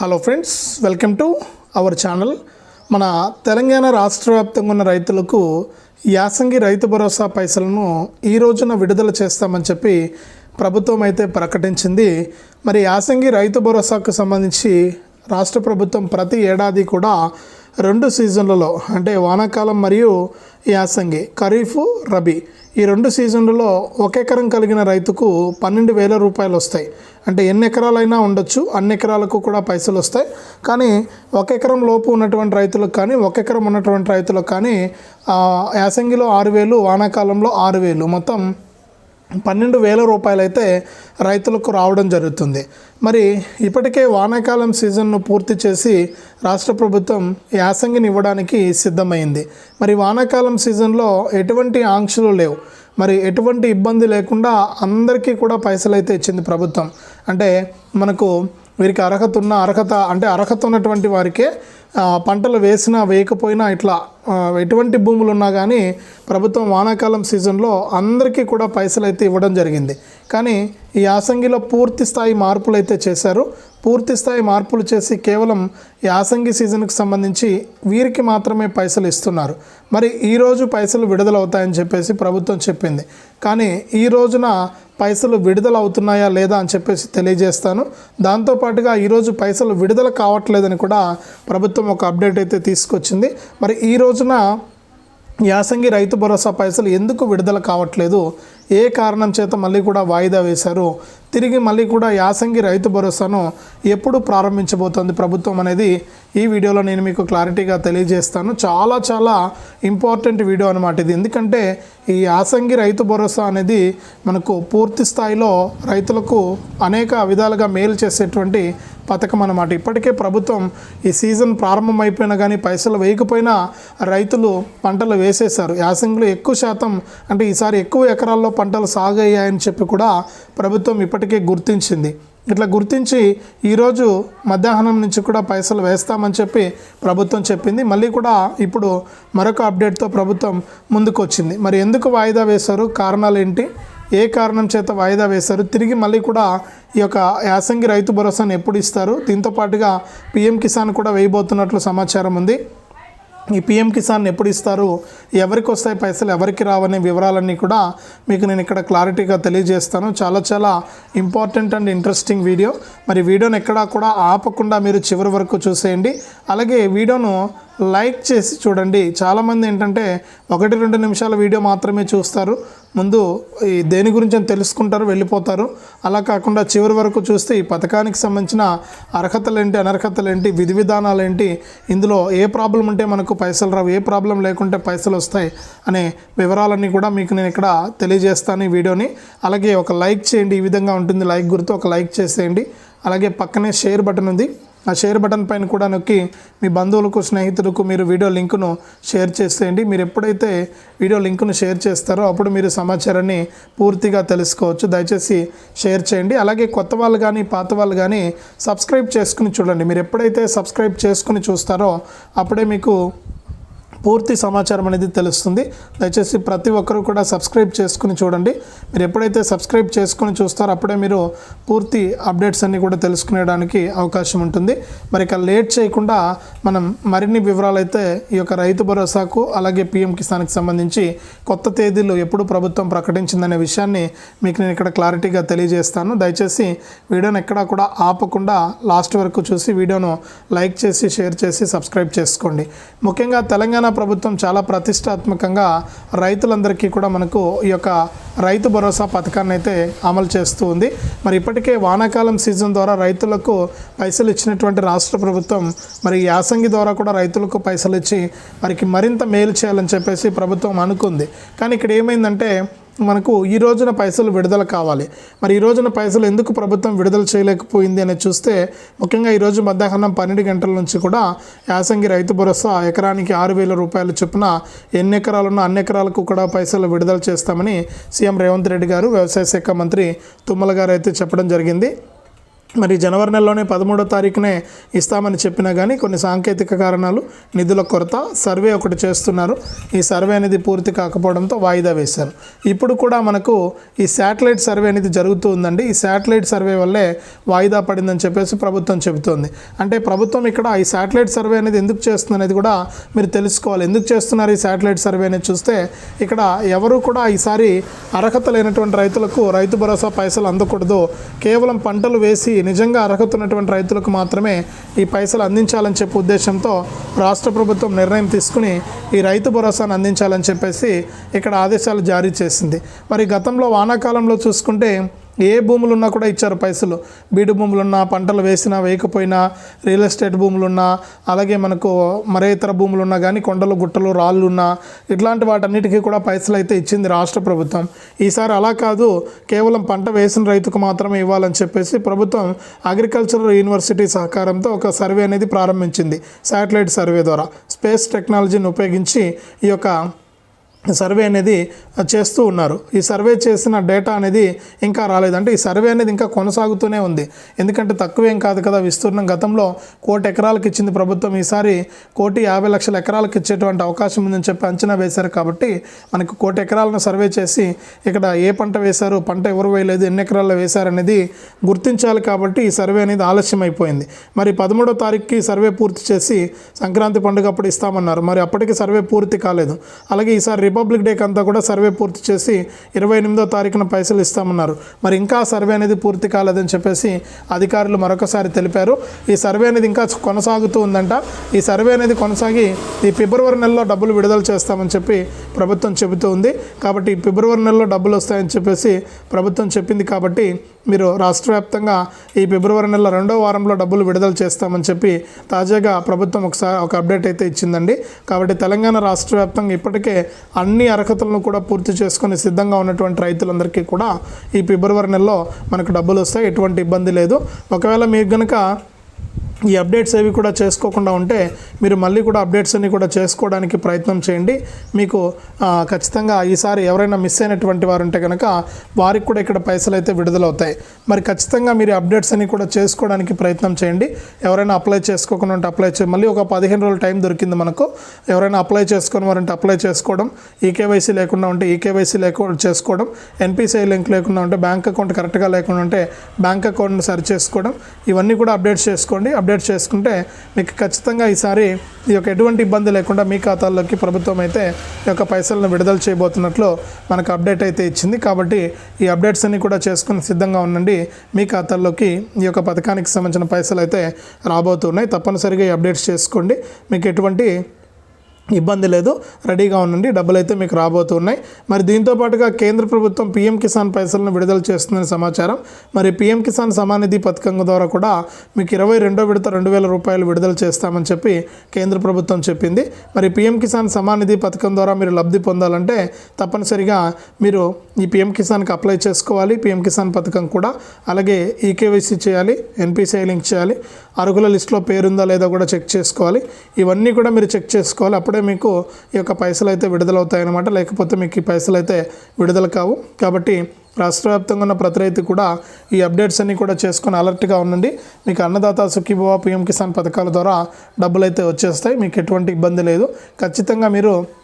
Hello friends welcome to our channel మన తెలంగాణ రాష్ట్ర వ్యాప్తంగా ఉన్న రైతులకు యాసంగి రైతు భరోసా పైసలను ఈ రోజున విడుదల చేస్తామని చెప్పి ప్రభుత్వం అయితే ప్రకటించింది. మరి యాసంగి రైతు భరోసాకు సంబంధించి రాష్ట్ర ప్రభుత్వం ప్రతి ఏడాది కూడా రెండు సీజన్లలో అంటే వానాకాలం మరియు యాసంగి ఖరీఫ్ రబీ. ఈ రెండు సీజన్లలో ఒక ఎకరం కలిగిన రైతుకు పన్నెండు వేల రూపాయలు వస్తాయి. అంటే ఎన్ని ఎకరాలైనా ఉండొచ్చు అన్ని ఎకరాలకు కూడా పైసలు వస్తాయి. కానీ ఒక ఎకరం లోపు ఉన్నటువంటి రైతులకు కానీ ఒక ఎకరం ఉన్నటువంటి రైతులకు కానీ యాసంగిలో ఆరు వేలు వానాకాలంలో ఆరు వేలు. మొత్తం పన్నెండు వేల రూపాయలు అయితే రైతులకు రావడం జరుగుతుంది. మరి ఇప్పటికే వానాకాలం సీజన్ను పూర్తి చేసి రాష్ట్ర ప్రభుత్వం యాసంగిని ఇవ్వడానికి సిద్ధమైంది. మరి వానాకాలం సీజన్లో ఎటువంటి ఆంక్షలు లేవు. మరి ఎటువంటి ఇబ్బంది లేకుండా అందరికీ కూడా పైసలు అయితే ఇచ్చింది ప్రభుత్వం. అంటే మనకు వీరికి అర్హత ఉన్న అర్హత అంటే అర్హత ఉన్నటువంటి వారికే పంటలు వేసినా వేయకపోయినా ఇట్లా ఎటువంటి భూములు ఉన్నా కానీ ప్రభుత్వం వానాకాలం సీజన్లో అందరికీ కూడా పైసలు అయితే ఇవ్వడం జరిగింది. కానీ ఈ యాసంగిలో పూర్తి స్థాయి మార్పులు అయితే చేశారు. పూర్తి స్థాయి మార్పులు చేసి కేవలం యాసంగి సీజన్కి సంబంధించి వీరికి మాత్రమే పైసలు ఇస్తున్నారు. మరి ఈరోజు పైసలు విడుదలవుతాయని చెప్పేసి ప్రభుత్వం చెప్పింది. కానీ ఈ రోజున పైసలు విడుదల అవుతున్నాయా లేదా అని చెప్పేసి తెలియజేస్తాను. దాంతోపాటుగా ఈరోజు పైసలు విడుదల కావట్లేదని కూడా ప్రభుత్వం ఒక అప్డేట్ అయితే తీసుకొచ్చింది. మరి ఈ రోజున యాసంగి రైతు భరోసా పైసలు ఎందుకు విడుదల కావట్లేదు? ఏ కారణం చేత మళ్ళీ కూడా వాయిదా వేశారు? తిరిగి మళ్ళీ కూడా యాసంగి రైతు భరోసాను ఎప్పుడు ప్రారంభించబోతోంది ప్రభుత్వం అనేది ఈ వీడియోలో నేను మీకు క్లారిటీగా తెలియజేస్తాను. చాలా చాలా ఇంపార్టెంట్ వీడియో అనమాట ఇది. ఎందుకంటే ఈ యాసంగి రైతు భరోసా అనేది మనకు పూర్తి స్థాయిలో రైతులకు అనేక విధాలుగా మేలు చేసేటువంటి పథకం అన్నమాట. ఇప్పటికే ప్రభుత్వం ఈ సీజన్ ప్రారంభమైపోయినా కానీ పైసలు వేయకపోయినా రైతులు పంటలు వేసేశారు. యాసంగిలో ఎక్కువ శాతం అంటే ఈసారి ఎక్కువ ఎకరాల్లో పంటలు సాగు అయ్యాయని చెప్పి కూడా ప్రభుత్వం ఇప్పటి ఇప్పటికే గుర్తించింది. ఇట్లా గుర్తించి ఈరోజు మధ్యాహ్నం నుంచి కూడా పైసలు వేస్తామని చెప్పి ప్రభుత్వం చెప్పింది. మళ్ళీ కూడా ఇప్పుడు మరొక అప్డేట్తో ప్రభుత్వం ముందుకు వచ్చింది మరి ఎందుకు వాయిదా వేశారు? కారణాలు ఏంటి? ఏ కారణం చేత వాయిదా వేశారు? తిరిగి మళ్ళీ కూడా ఈ యొక్క యాసంగి రైతు భరోసాను ఎప్పుడు ఇస్తారు? దీంతో పాటుగా పీఎం కిసాన్ కూడా వేయబోతున్నట్లు సమాచారం ఉంది. ఈ పిఎం కిసాన్ ఎప్పుడు ఇస్తారు? ఎవరికి వస్తాయి పైసలు? ఎవరికి రావనే వివరాలన్నీ కూడా మీకు నేను ఇక్కడ క్లారిటీగా తెలియజేస్తాను. చాలా చాలా ఇంపార్టెంట్ అండ్ ఇంట్రెస్టింగ్ వీడియో. మరి వీడియోని ఎక్కడా కూడా ఆపకుండా మీరు చివరి వరకు చూసేయండి. అలాగే వీడియోను లైక్ చేసి చూడండి. చాలామంది ఏంటంటే ఒకటి రెండు నిమిషాల వీడియో మాత్రమే చూస్తారు. ముందు ఈ దేని గురించి అని తెలుసుకుంటారు వెళ్ళిపోతారు. అలా కాకుండా చివరి వరకు చూస్తే ఈ పథకానికి సంబంధించిన అర్హతలు ఏంటి అనర్హతలు ఏంటి విధి విధానాలు ఏంటి ఇందులో ఏ ప్రాబ్లం ఉంటే మనకు పైసలు రావు ఏ ప్రాబ్లం లేకుంటే పైసలు వస్తాయి అనే వివరాలన్నీ కూడా మీకు నేను ఇక్కడ తెలియజేస్తాను ఈ వీడియోని. అలాగే ఒక లైక్ చేయండి. ఈ విధంగా ఉంటుంది లైక్ గుర్తు ఒక లైక్ చేసేయండి. అలాగే పక్కనే షేర్ బటన్ ఉంది. ఆ షేర్ బటన్ పైన కూడా నొక్కి మీ బంధువులకు స్నేహితులకు మీరు వీడియో లింకును షేర్ చేసేయండి. మీరు ఎప్పుడైతే వీడియో లింకును షేర్ చేస్తారో అప్పుడు మీరు సమాచారాన్ని పూర్తిగా తెలుసుకోవచ్చు. దయచేసి షేర్ చేయండి. అలాగే కొత్త వాళ్ళు కానీ పాత వాళ్ళు కానీ సబ్స్క్రైబ్ చేసుకుని చూడండి. మీరు ఎప్పుడైతే సబ్స్క్రైబ్ చేసుకుని చూస్తారో అప్పుడే మీకు పూర్తి సమాచారం అనేది తెలుస్తుంది. దయచేసి ప్రతి ఒక్కరూ కూడా సబ్స్క్రైబ్ చేసుకుని చూడండి. మీరు ఎప్పుడైతే సబ్స్క్రైబ్ చేసుకుని చూస్తారో అప్పుడే మీరు పూర్తి అప్డేట్స్ అన్నీ కూడా తెలుసుకునేడానికి అవకాశం ఉంటుంది. మరి ఇక లేట్ చేయకుండా మనం మరిన్ని వివరాలు అయితే ఈ యొక్క రైతు భరోసాకు అలాగే పిఎం కిసాన్కి సంబంధించి కొత్త తేదీలు ఎప్పుడు ప్రభుత్వం ప్రకటించిందనే విషయాన్ని మీకు నేను ఇక్కడ క్లారిటీగా తెలియజేస్తాను. దయచేసి వీడియోని ఎక్కడా కూడా ఆపకుండా లాస్ట్ వరకు చూసి వీడియోను లైక్ చేసి షేర్ చేసి సబ్స్క్రైబ్ చేసుకోండి. ముఖ్యంగా తెలంగాణ ప్రభుత్వం చాలా ప్రతిష్టాత్మకంగా రైతులందరికీ కూడా మనకు ఈ యొక్క రైతు భరోసా పథకాన్ని అయితే అమలు చేస్తూ ఉంది. మరి ఇప్పటికే వానాకాలం సీజన్ ద్వారా రైతులకు పైసలు ఇచ్చినటువంటి రాష్ట్ర ప్రభుత్వం మరి యాసంగి ద్వారా కూడా రైతులకు పైసలు ఇచ్చి వారికి మరింత మేలు చేయాలని చెప్పేసి ప్రభుత్వం అనుకుంది. కానీ ఇక్కడ ఏమైందంటే మనకు ఈ రోజున పైసలు విడుదల కావాలి. మరి ఈ రోజున పైసలు ఎందుకు ప్రభుత్వం విడుదల చేయలేకపోయింది అని చూస్తే ముఖ్యంగా ఈరోజు మధ్యాహ్నం పన్నెండు గంటల నుంచి కూడా యాసంగి రైతు భరోసా ఎకరానికి ఆరు వేల రూపాయలు చొప్పున ఎన్ని ఎకరాలున్నా అన్ని ఎకరాలకు కూడా పైసలు విడుదల చేస్తామని సీఎం రేవంత్ రెడ్డి గారు వ్యవసాయ శాఖ మంత్రి తుమ్మల గారు అయితే చెప్పడం జరిగింది. మరి జనవరి నెలలోనే పదమూడో తారీఖునే ఇస్తామని చెప్పినా కానీ కొన్ని సాంకేతిక కారణాలు నిధుల కొరత సర్వే ఒకటి చేస్తున్నారు. ఈ సర్వే అనేది పూర్తి కాకపోవడంతో వాయిదా వేశారు. ఇప్పుడు కూడా మనకు ఈ శాటిలైట్ సర్వే అనేది జరుగుతూ ఉందండి. ఈ శాటిలైట్ సర్వే వల్లే వాయిదా పడిందని చెప్పేసి ప్రభుత్వం చెబుతోంది. అంటే ప్రభుత్వం ఇక్కడ ఈ శాటిలైట్ సర్వే అనేది ఎందుకు చేస్తుంది అనేది కూడా మీరు తెలుసుకోవాలి. ఎందుకు చేస్తున్నారు ఈ శాటిలైట్ సర్వే అనేది చూస్తే ఇక్కడ ఎవరు కూడా ఈసారి అర్హత లేనటువంటి రైతులకు రైతు భరోసా పైసలు అందకూడదు. కేవలం పంటలు వేసి నిజంగా అర్హత ఉన్నటువంటి రైతులకు మాత్రమే ఈ పైసలు అందించాలని చెప్పే ఉద్దేశంతో రాష్ట్ర ప్రభుత్వం నిర్ణయం తీసుకుని ఈ రైతు భరోసాను అందించాలని చెప్పేసి ఇక్కడ ఆదేశాలు జారీ చేసింది. మరి గతంలో వానాకాలంలో చూసుకుంటే ఏ భూములు ఉన్నా కూడా ఇచ్చారు పైసలు. బీడు భూములు ఉన్నా పంటలు వేసినా వేయకపోయినా రియల్ ఎస్టేట్ భూములు ఉన్నా అలాగే మనకు మరే ఇతర భూములు ఉన్నా కానీ కొండలు గుట్టలు రాళ్ళు ఉన్నా ఇట్లాంటి వాటన్నిటికీ కూడా పైసలు అయితే ఇచ్చింది రాష్ట్ర ప్రభుత్వం. ఈసారి అలా కాదు కేవలం పంట వేసిన రైతుకు మాత్రమే ఇవ్వాలని చెప్పేసి ప్రభుత్వం అగ్రికల్చరల్ యూనివర్సిటీ సహకారంతో ఒక సర్వే అనేది ప్రారంభించింది శాటిలైట్ సర్వే ద్వారా. స్పేస్ టెక్నాలజీని ఉపయోగించి ఈ యొక్క సర్వే అనేది చేస్తూ ఉన్నారు. ఈ సర్వే చేసిన డేటా అనేది ఇంకా రాలేదు. అంటే ఈ సర్వే అనేది ఇంకా కొనసాగుతూనే ఉంది. ఎందుకంటే తక్కువేం కాదు కదా విస్తీర్ణం. గతంలో కోటి ఎకరాలకు ఇచ్చింది ప్రభుత్వం. ఈసారి కోటి యాభై లక్షల ఎకరాలకు ఇచ్చేటువంటి అవకాశం ఉందని చెప్పి అంచనా వేశారు కాబట్టి మనకు కోటి ఎకరాలను సర్వే చేసి ఇక్కడ ఏ పంట వేశారు పంట ఎవరు వేయలేదు ఎన్ని ఎకరాల్లో వేశారనేది గుర్తించాలి కాబట్టి ఈ సర్వే అనేది ఆలస్యం అయిపోయింది మరి పదమూడో తారీఖుకి సర్వే పూర్తి చేసి సంక్రాంతి పండుగ అప్పుడు ఇస్తామన్నారు. మరి అప్పటికి సర్వే పూర్తి కాలేదు. అలాగే ఈసారి రిపబ్లిక్ డేకి అంతా కూడా సర్వే పూర్తి చేసి ఇరవై ఎనిమిదో తారీఖున పైసలు ఇస్తామన్నారు. మరి ఇంకా సర్వే అనేది పూర్తి కాలేదని చెప్పేసి అధికారులు మరొకసారి తెలిపారు. ఈ సర్వే అనేది ఇంకా కొనసాగుతూ ఉందంట. ఈ సర్వే అనేది కొనసాగి ఈ ఫిబ్రవరి నెలలో డబ్బులు విడుదల చేస్తామని చెప్పి ప్రభుత్వం చెబుతూ ఉంది. కాబట్టి ఫిబ్రవరి నెలలో డబ్బులు వస్తాయని చెప్పేసి ప్రభుత్వం చెప్పింది కాబట్టి మీరు రాష్ట్ర వ్యాప్తంగా ఈ ఫిబ్రవరి నెల రెండో వారంలో డబ్బులు విడుదల చేస్తామని చెప్పి తాజాగా ప్రభుత్వం ఒకసారి ఒక అప్డేట్ అయితే ఇచ్చిందండి. కాబట్టి తెలంగాణ రాష్ట్ర వ్యాప్తంగా ఇప్పటికే అన్ని అర్హతలను కూడా పూర్తి చేసుకొని సిద్ధంగా ఉన్నటువంటి రైతులందరికీ కూడా ఈ ఫిబ్రవరి నెలలో మనకు డబ్బులు వస్తాయి. ఎటువంటి ఇబ్బంది లేదు. ఒకవేళ మీకు కనుక ఈ అప్డేట్స్ ఏవి కూడా చేసుకోకుండా ఉంటే మీరు మళ్ళీ కూడా అప్డేట్స్ అన్ని కూడా చేసుకోవడానికి ప్రయత్నం చేయండి. మీకు ఖచ్చితంగా ఈసారి ఎవరైనా మిస్ అయినటువంటి వారు ఉంటే కనుక వారికి కూడా ఇక్కడ పైసలు అయితే విడుదలవుతాయి. మరి ఖచ్చితంగా మీరు అప్డేట్స్ అన్ని కూడా చేసుకోవడానికి ప్రయత్నం చేయండి. ఎవరైనా అప్లై చేసుకోకుండా ఉంటే అప్లై చే మళ్ళీ ఒక పదిహేను రోజుల టైం దొరికింది మనకు. ఎవరైనా అప్లై చేసుకుని వారంటే అప్లై చేసుకోవడం ఈకేవైసీ లేకుండా ఉంటే ఈకేవైసీ లేకుండా చేసుకోవడం ఎన్పిసిఐ లింక్ లేకుండా ఉంటే బ్యాంక్ అకౌంట్ కరెక్ట్గా లేకుండా ఉంటే బ్యాంక్ అకౌంట్ని సరి చేసుకోవడం ఇవన్నీ కూడా అప్డేట్స్ చేసుకోండి. అప్డేట్ అప్డేట్ చేసుకుంటే మీకు ఖచ్చితంగా ఈసారి ఈ యొక్క ఎటువంటి ఇబ్బంది లేకుండా మీ ఖాతాల్లోకి ప్రభుత్వం అయితే ఈ యొక్క పైసలను విడుదల చేయబోతున్నట్లు మనకు అప్డేట్ అయితే ఇచ్చింది. కాబట్టి ఈ అప్డేట్స్ అన్ని కూడా చేసుకుని సిద్ధంగా ఉండండి. మీ ఖాతాల్లోకి ఈ యొక్క పథకానికి సంబంధించిన పైసలు అయితే రాబోతున్నాయి. తప్పనిసరిగా ఈ అప్డేట్స్ చేసుకోండి. మీకు ఎటువంటి ఇబ్బంది లేదు రెడీగా ఉండండి. డబ్బులు అయితే మీకు రాబోతున్నాయి. మరి దీంతో పాటుగా కేంద్ర ప్రభుత్వం పీఎం కిసాన్ పైసలను విడుదల చేస్తుందని సమాచారం. మరి పీఎం కిసాన్ సమానిధి పథకం ద్వారా కూడా మీకు ఇరవై రెండో విడత రెండు వేల రూపాయలు విడుదల చేస్తామని చెప్పి కేంద్ర ప్రభుత్వం చెప్పింది. మరి పీఎం కిసాన్ సమానిధి పథకం ద్వారా మీరు లబ్ధి పొందాలంటే తప్పనిసరిగా మీరు ఈ పీఎం కిసాన్కి అప్లై చేసుకోవాలి. పీఎం కిసాన్ పథకం కూడా అలాగే ఈకేవైసీ చేయాలి ఎన్పిసిఐ లింక్ చేయాలి. అర్హుల లిస్టులో పేరుందా లేదా కూడా చెక్ చేసుకోవాలి. ఇవన్నీ కూడా మీరు చెక్ చేసుకోవాలి. అప్పుడే మీకు ఈ యొక్క పైసలు అయితే విడుదలవుతాయి అన్నమాట లేకపోతే మీకు ఈ పైసలు అయితే విడుదల కావు. కాబట్టి రాష్ట్ర వ్యాప్తంగా ఉన్న ప్రతి రైతు కూడా ఈ అప్డేట్స్ అన్నీ కూడా చేసుకొని అలర్ట్గా ఉండండి. మీకు అన్నదాత సుఖీభవ పిఎం కిసాన్ పథకాల ద్వారా డబ్బులు అయితే వచ్చేస్తాయి. మీకు ఎటువంటి ఇబ్బంది లేదు. ఖచ్చితంగా మీరు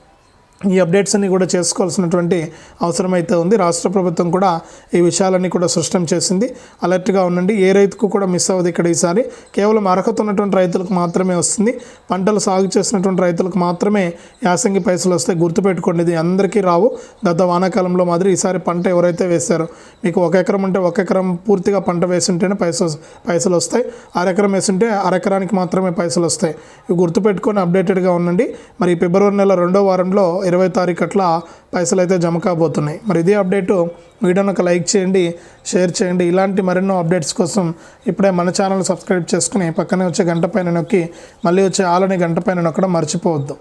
ఈ అప్డేట్స్ అన్ని కూడా చేసుకోవాల్సినటువంటి అవసరం అయితే ఉంది. రాష్ట్ర ప్రభుత్వం కూడా ఈ విషయాలన్నీ కూడా స్పష్టం చేసింది. అలర్ట్గా ఉండండి. ఏ రైతుకు కూడా మిస్ అవ్వదు ఇక్కడ ఈసారి. కేవలం అర్హత ఉన్నటువంటి రైతులకు మాత్రమే వస్తుంది. పంటలు సాగు చేసినటువంటి రైతులకు మాత్రమే యాసంగి పైసలు వస్తాయి గుర్తుపెట్టుకోండి. ఇది అందరికీ రావు. గత వానాకాలంలో మాదిరి ఈసారి పంట ఎవరైతే వేశారో మీకు ఒక ఎకరం ఉంటే ఒక ఎకరం పూర్తిగా పంట వేసుంటేనే పైసలు పైసలు వస్తాయి. అరెకరం వేసుంటే అరెకరానికి మాత్రమే పైసలు వస్తాయి. ఇవి గుర్తుపెట్టుకొని అప్డేటెడ్గా ఉండండి. మరి ఫిబ్రవరి నెల రెండో వారంలో ఇరవై తారీఖు అట్లా పైసలు అయితే జమ కాబోతున్నాయి. మరి ఇదే అప్డేట్ వీడియోని ఒక లైక్ చేయండి షేర్ చేయండి. ఇలాంటి మరెన్నో అప్డేట్స్ కోసం ఇప్పుడే మన ఛానల్ సబ్స్క్రైబ్ చేసుకుని పక్కనే వచ్చే గంట పైన నొక్కి మళ్ళీ వచ్చే ఆలని గంట పైన నొక్కడం మర్చిపోవద్దు.